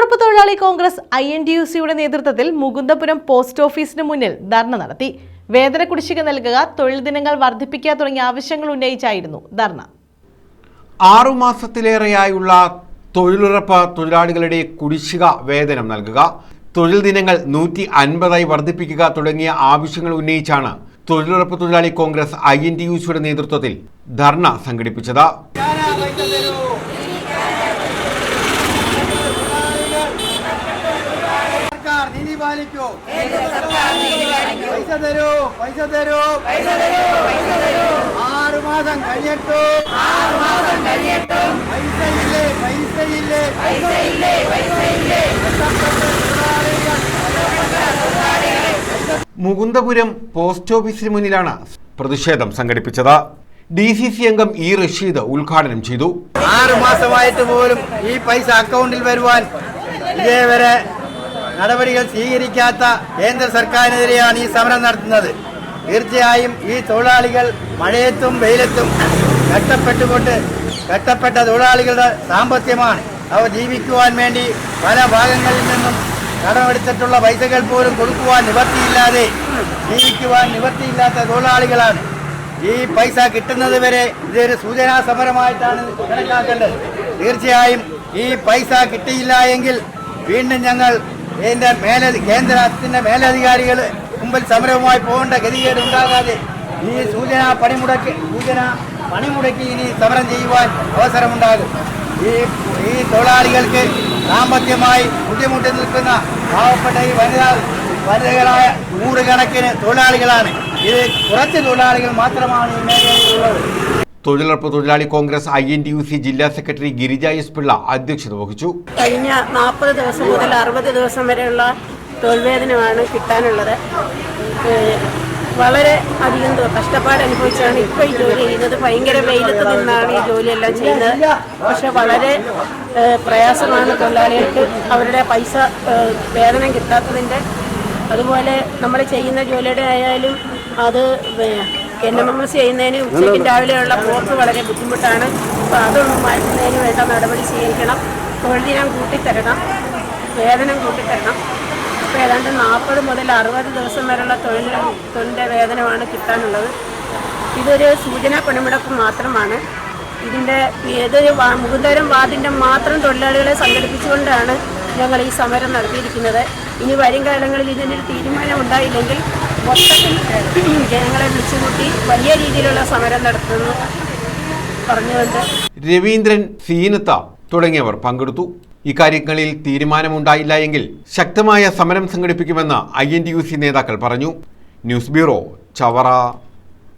തൊഴിലുറപ്പ് തൊഴിലാളി Congress I N D U സിയുടെ നേതൃത്വത്തിൽ മുകുന്ദപുരം പോസ്റ്റ് ഓഫീസിന് മുന്നിൽ ധർണ നടത്തി. വേതന കുടിശ്ശിക നൽകുക തൊഴിൽ ദിനങ്ങൾ വർദ്ധിപ്പിക്കുക തുടങ്ങിയ ആവശ്യങ്ങൾ ഉന്നയിച്ചായിരുന്നു ധർണ. ആറുമാസത്തിലേറെയായുള്ള തൊഴിലുറപ്പ് തൊഴിലാളികളുടെ കുടിശ്ശിക വേതനം നൽകുക തൊഴിൽ ദിനങ്ങൾ നൂറ്റി അൻപതായി വർദ്ധിപ്പിക്കുക തുടങ്ങിയ ആവശ്യങ്ങൾ ഉന്നയിച്ചാണ് തൊഴിലുറപ്പ് തൊഴിലാളി Congress I N T U സിയുടെ നേതൃത്വത്തിൽ ധർണ സംഘടിപ്പിച്ചത്. സർക്കാർ പൈസ തരൂ പൈസ തരൂ. പൈസ തരൂ ആറു മാസം കഴിയട്ടു. പൈസയില്ലേ പൈസയില്ലേ. മുകുന്ദപുരം പോസ്റ്റ് ഓഫീസിന് മുന്നിലാണ് പ്രതിഷേധം സംഘടിപ്പിച്ചത്. ഡി സി സി അംഗം ഇ റഷീദ് ഉദ്ഘാടനം ചെയ്തു. ആറു മാസമായിട്ട് പോലും ഈ പൈസ അക്കൗണ്ടിൽ വരുവാൻ ഇതേവരെ നടപടികൾ സ്വീകരിക്കാത്ത കേന്ദ്ര സർക്കാരിനെതിരെയാണ് ഈ സമരം നടത്തുന്നത്. തീർച്ചയായും ഈ തൊഴിലാളികൾ മഴയത്തും വെയിലത്തും കഷ്ടപ്പെട്ടുകൊണ്ട് കഷ്ടപ്പെട്ട തൊഴിലാളികളുടെ സാമ്പത്തികമാണ് അവർ ജീവിക്കുവാൻ വേണ്ടി പല ഭാഗങ്ങളിൽ നിന്നും കടമെടുത്തിട്ടുള്ള പൈസകൾ പോലും കൊടുക്കുവാൻ നിവർത്തിയില്ലാതെ ജീവിക്കുവാൻ നിവർത്തിയില്ലാത്ത തൊഴിലാളികളാണ്. ഈ പൈസ കിട്ടുന്നത് വരെ ഇതൊരു സൂചനാ സമരമായിട്ടാണ് കണക്കാക്കേണ്ടത്. തീർച്ചയായും ഈ പൈസ കിട്ടിയില്ല എങ്കിൽ വീണ്ടും ഞങ്ങൾ ഇതിന്റെ മേല കേന്ദ്രത്തിന്റെ മേലധികാരികൾ മുമ്പിൽ സമരവുമായി പോകേണ്ട ഗതികേട് ഉണ്ടാകാതെ ഈ സൂചന പണിമുടക്ക് സൂചന പണിമുടക്കി ഇനി സമരം ചെയ്യുവാൻ അവസരമുണ്ടാകും ഈ ഈ തൊഴിലാളികൾക്ക് സാമ്പത്തികമായി ബുദ്ധിമുട്ടി നിൽക്കുന്ന പാവപ്പെട്ട ഈ വനിതാ വനിതകളായ നൂറുകണക്കിന് തൊഴിലാളികളാണ്. ഇത് കുറച്ച് തൊഴിലാളികൾ മാത്രമാണ് ഈ മേഖലയിലുള്ളത് തൊഴിലുറപ്പ് തൊഴിലാളി Congress I N T U C ജില്ലാ സെക്രട്ടറി ഗിരിജ എസ് പിള്ള അധ്യക്ഷത വഹിച്ചു. കഴിഞ്ഞ നാൽപ്പത് ദിവസം മുതൽ അറുപത് ദിവസം വരെയുള്ള തൊഴിൽവേദനമാണ് കിട്ടാനുള്ളത്. വളരെ അധികം കഷ്ടപ്പാട് അനുഭവിച്ചാണ് ഇപ്പോൾ ഈ ജോലി ചെയ്യുന്നത്. ഭയങ്കര വെയിലത്ത് നിന്നാണ് ഈ ജോലിയെല്ലാം ചെയ്യുന്നത്. പക്ഷെ വളരെ പ്രയാസമാണ് തൊഴിലാളികൾക്ക് അവരുടെ പൈസ വേതനം കിട്ടാത്തതിന്റെ അതുപോലെ നമ്മൾ ചെയ്യുന്ന ജോലിയുടെ ആയാലും അത് എൻ എം എം എസ് ചെയ്യുന്നതിന് ഉച്ചയ്ക്കും രാവിലെയുള്ള പോക്ക് വളരെ ബുദ്ധിമുട്ടാണ്. അപ്പോൾ അതൊന്ന് മാറ്റുന്നതിന് വേണ്ട നടപടി സ്വീകരിക്കണം. തൊഴിൽ ദിനം കൂട്ടിത്തരണം. വേതനം കൂട്ടിത്തരണം. അപ്പോൾ ഏതാണ്ട് നാൽപ്പത് മുതൽ അറുപത് ദിവസം വരെയുള്ള തൊഴിൽ തൊഴിലിന്റെ വേതനമാണ് കിട്ടാനുള്ളത്. ഇതൊരു സൂചനാ പണിമുടക്ക് മാത്രമാണ്. ഇതിന്റെ ഏതൊരു മുഖുന്തരം വാർഡിന്റെ മാത്രം തൊഴിലാളികളെ സംഘടിപ്പിച്ചുകൊണ്ടാണ് ഞങ്ങൾ ഈ സമരം നടത്തിയിരിക്കുന്നത്. ഇനി വരും കാലങ്ങളിൽ ഇതിനൊരു തീരുമാനം ഉണ്ടായില്ലെങ്കിൽ മൊത്തത്തിൽ ജനങ്ങളെ വിളിച്ചുകൂട്ടി വലിയ രീതിയിലുള്ള സമരം നടത്തുന്നു പറഞ്ഞുകൊണ്ട്. രവീന്ദ്രൻ സീനത്ത തുടങ്ങിയവർ പങ്കെടുത്തു. ഇക്കാര്യങ്ങളിൽ തീരുമാനമുണ്ടായില്ല എങ്കിൽ ശക്തമായ സമരം സംഘടിപ്പിക്കുമെന്ന് ഐ നേതാക്കൾ പറഞ്ഞു. News bureau Chavara.